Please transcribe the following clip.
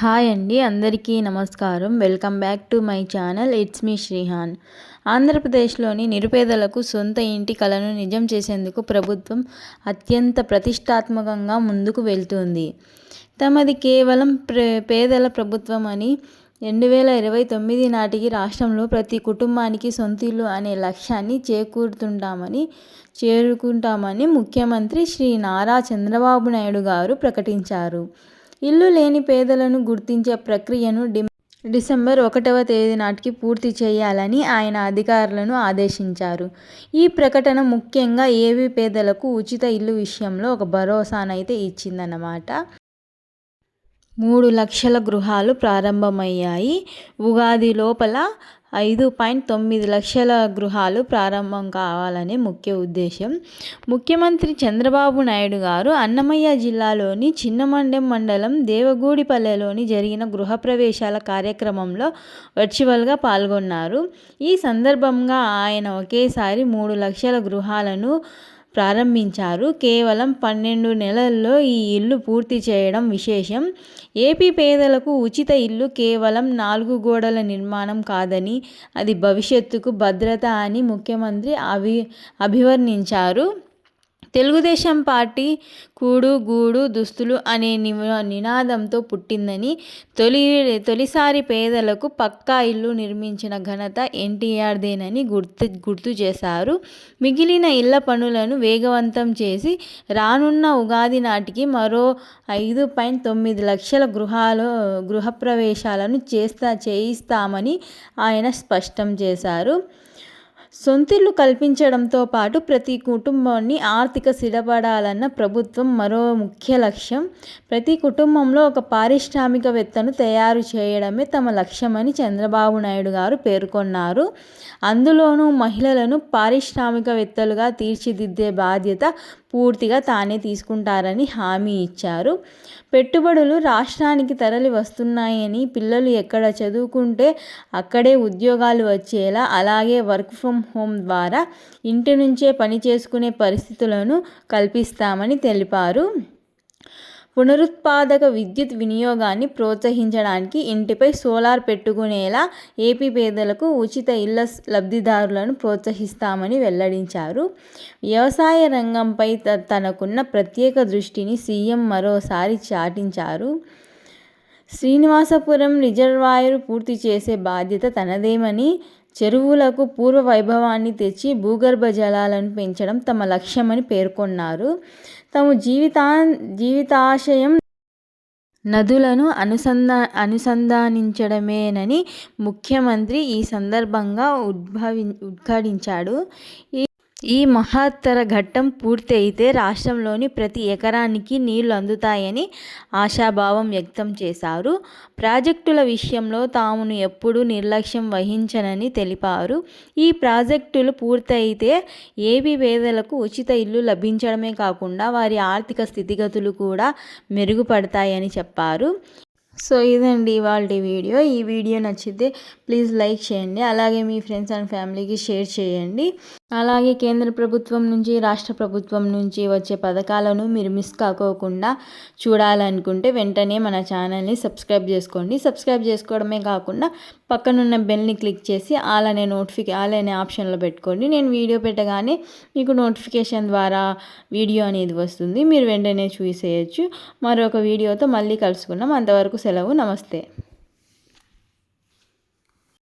Hi అండి అందరికీ నమస్కారం. Welcome back to my channel. It's me Srihan. ఆంధ్రప్రదేశ్లోని నిరుపేదలకు సొంత ఇంటి కలను నిజం చేసేందుకు ప్రభుత్వం అత్యంత ప్రతిష్టాత్మకంగా ముందుకు వెళ్తుంది. తమది కేవలం పేదల ప్రభుత్వం అని రెండు వేల ఇరవై తొమ్మిది నాటికి రాష్ట్రంలో ప్రతి కుటుంబానికి సొంత ఇల్లు అనే లక్ష్యాన్ని చేకూరుతుంటామని చేరుకుంటామని ముఖ్యమంత్రి శ్రీ నారా చంద్రబాబు నాయుడు గారు ప్రకటించారు. ఇల్లు లేని పేదలను గుర్తించే ప్రక్రియను డి డిసెంబర్ ఒకటవ తేదీ నాటికి పూర్తి చేయాలని ఆయన అధికారులను ఆదేశించారు. ఈ ప్రకటన ముఖ్యంగా ఏవి పేదలకు ఉచిత ఇల్లు విషయంలో ఒక భరోసానైతే ఇచ్చిందన్నమాట. మూడు లక్షల గృహాలు ప్రారంభమయ్యాయి. ఉగాది లోపల ఐదు పాయింట్ తొమ్మిది లక్షల గృహాలు ప్రారంభం కావాలనే ముఖ్య ఉద్దేశం. ముఖ్యమంత్రి చంద్రబాబు నాయుడు గారు అన్నమయ్య జిల్లాలోని చిన్నమండెం మండలం దేవగూడిపల్లెలోని జరిగిన గృహప్రవేశాల కార్యక్రమంలో వర్చువల్గా పాల్గొన్నారు. ఈ సందర్భంగా ఆయన ఒకేసారి మూడు లక్షల గృహాలను ప్రారంభించారు. కేవలం పన్నెండు నెలల్లో ఈ ఇల్లు పూర్తి చేయడం విశేషం. ఏపీ పేదలకు ఉచిత ఇల్లు కేవలం నాలుగు గోడల నిర్మాణం కాదని అది భవిష్యత్తుకు భద్రత అని ముఖ్యమంత్రి అభి అభివర్ణించారు. తెలుగుదేశం పార్టీ కూడు గూడు దుస్తులు అనే నినాదంతో పుట్టిందని తొలి తొలిసారి పేదలకు పక్కా ఇల్లు నిర్మించిన ఘనత ఎన్టీఆర్దేనని గుర్తు గుర్తు చేశారు. మిగిలిన ఇళ్ళ పనులను వేగవంతం చేసి రానున్న ఉగాది నాటికి మరో ఐదు పాయింట్ తొమ్మిది లక్షల గృహాలు గృహప్రవేశాలను చేస్తా చేయిస్తామని ఆయన స్పష్టం చేశారు. సొంతిల్లు కల్పించడంతో పాటు ప్రతి కుటుంబాన్ని ఆర్థిక స్థిరపడాలన్న ప్రభుత్వం మరో ముఖ్య లక్ష్యం. ప్రతి కుటుంబంలో ఒక పారిశ్రామికవేత్తను తయారు చేయడమే తమ లక్ష్యమని చంద్రబాబు నాయుడు గారు పేర్కొన్నారు. అందులోనూ మహిళలను పారిశ్రామికవేత్తలుగా తీర్చిదిద్దే బాధ్యత పూర్తిగా తానే తీసుకుంటారని హామీ ఇచ్చారు. పెట్టుబడులు రాష్ట్రానికి తరలి వస్తున్నాయని పిల్లలు ఎక్కడ చదువుకుంటే అక్కడే ఉద్యోగాలు వచ్చేలా అలాగే వర్క్ ఫ్రమ్ హోమ్ ద్వారా ఇంటి నుంచే పని చేసుకునే పరిస్థితులను కల్పిస్తామని తెలిపారు. పునరుత్పాదక విద్యుత్ వినియోగాన్ని ప్రోత్సహించడానికి ఇంటిపై సోలార్ పెట్టుకునేలా ఏపీ పేదలకు ఉచిత ఇళ్ళ లబ్ధిదారులను ప్రోత్సహిస్తామని వెల్లడించారు. వ్యవసాయ రంగంపై తనకున్న ప్రత్యేక దృష్టిని సీఎం మరోసారి చాటించారు. శ్రీనివాసపురం రిజర్వాయర్ పూర్తి చేసే బాధ్యత తనదేమని చెరువులకు పూర్వ వైభవాన్ని తెచ్చి భూగర్భ జలాలను పెంచడం తమ లక్ష్యమని పేర్కొన్నారు. తమ జీవితా జీవితాశయం నదులను అనుసంధా అనుసంధానించడమేనని ముఖ్యమంత్రి ఈ సందర్భంగా ఉద్భవి ఉద్ఘాటించాడు. ఈ ఈ మహత్తర ఘట్టం పూర్తి అయితే రాష్ట్రంలోని ప్రతి ఎకరానికి నీళ్ళు అందుతాయని ఆశాభావం వ్యక్తం చేశారు. ప్రాజెక్టుల విషయంలో తామును ఎప్పుడూ నిర్లక్ష్యం వహించనని తెలిపారు. ఈ ప్రాజెక్టులు పూర్తయితే ఏవి పేదలకు ఉచిత ఇల్లు లభించడమే కాకుండా వారి ఆర్థిక స్థితిగతులు కూడా మెరుగుపడతాయని చెప్పారు. సో ఇదండి ఇవాళ వీడియో. ఈ వీడియో నచ్చితే ప్లీజ్ లైక్ చేయండి. అలాగే మీ ఫ్రెండ్స్ అండ్ ఫ్యామిలీకి షేర్ చేయండి. అలాగే కేంద్ర ప్రభుత్వం నుంచి రాష్ట్ర ప్రభుత్వం నుంచి వచ్చే పథకాలను మీరు మిస్ కాకోకుండా చూడాలనుకుంటే వెంటనే మన ఛానల్ని సబ్స్క్రైబ్ చేసుకోండి. సబ్స్క్రైబ్ చేసుకోవడమే కాకుండా పక్కనున్న బెల్ని క్లిక్ చేసి ఆల్ అనే నోటిఫికే ఆల్ అనే ఆప్షన్లో పెట్టుకోండి. నేను వీడియో పెట్టగానే మీకు నోటిఫికేషన్ ద్వారా వీడియో అనేది వస్తుంది. మీరు వెంటనే చూసేయచ్చు. మరొక వీడియోతో మళ్ళీ కలుసుకున్నాం అంతవరకు సెలవు. నమస్తే.